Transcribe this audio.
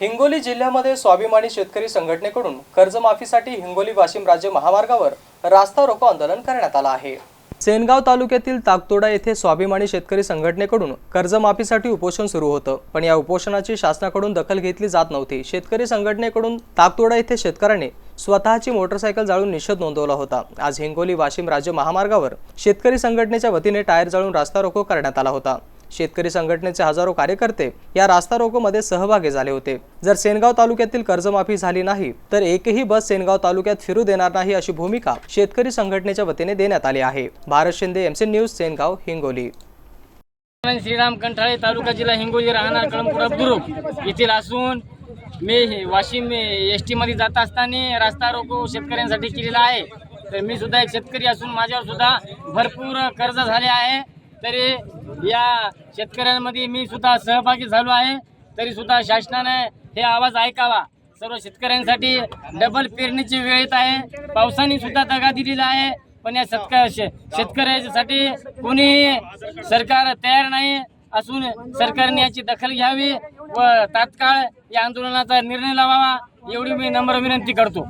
हिंगोली जिल्ह्यामध्ये स्वाभिमानी शेतकरी संघटनेकडून कर्जमाफीसाठी हिंगोली वाशिम राज्य महामार्गावर रास्ता रोको आंदोलन करण्यात आलं आहे. सेनगाव तालुक्यातील ताकतोडा येथे स्वाभिमानी शेतकरी संघटनेकडून कर्जमाफीसाठी उपोषण सुरू होतं पण या उपोषणाची शासनाकडून दखल घेतली जात नव्हती. शेतकरी संघटनेकडून ताकतोडा येथे शेतकऱ्याने स्वतःची मोटरसायकल जाळून निषेध नोंदवला होता. आज हिंगोली वाशिम राज्य महामार्गावर शेतकरी संघटनेच्या वतीने टायर जाळून रास्ता रोको करण्यात आला होता. शेतकरी संघटनेचे हजारो कार्यकर्ते या रास्ता रोकोमध्ये सहभागी झाले होते. जर सेनगाव तालुक्यातील कर्जमाफी झाली नाही तर एकही बस सेनगाव तालुक्यात फिरू देणार नाही अशी भूमिका शेतकरी संघटनेच्या वतीने देण्यात आली आहे. Bharat Shinde MC news Sengaon Hingoli. Shriram Kanthale तालुका जिल्हा हिंगोली राहणार कळमपूर बुद्रुक येथील असून मी हे वाशिम एस टीमध्ये जात असताना रास्ता रोको शेतकऱ्यांसाठी केलेला आहे. तर मी सुद्धा एक शेतकरी असून माझ्यावर सुद्धा भरपूर कर्ज झाले आहे. तरी या शेतकऱ्यांमध्ये मी सुद्धा सहभागी झालो आहे. तरी सुद्धा शासनाने हे आवाज ऐकावा. सर्व शेतकऱ्यांसाठी डबल पेरणीची वेळ येत आहे. पावसाने सुद्धा दगा दिलेला आहे. पण या शेतक शे- शेतकऱ्यासाठी कोणी सरकार तयार नाही असून सरकारने याची दखल घ्यावी व तात्काळ या आंदोलनाचा निर्णय लावावा एवढी मी नम्र विनंती करतो.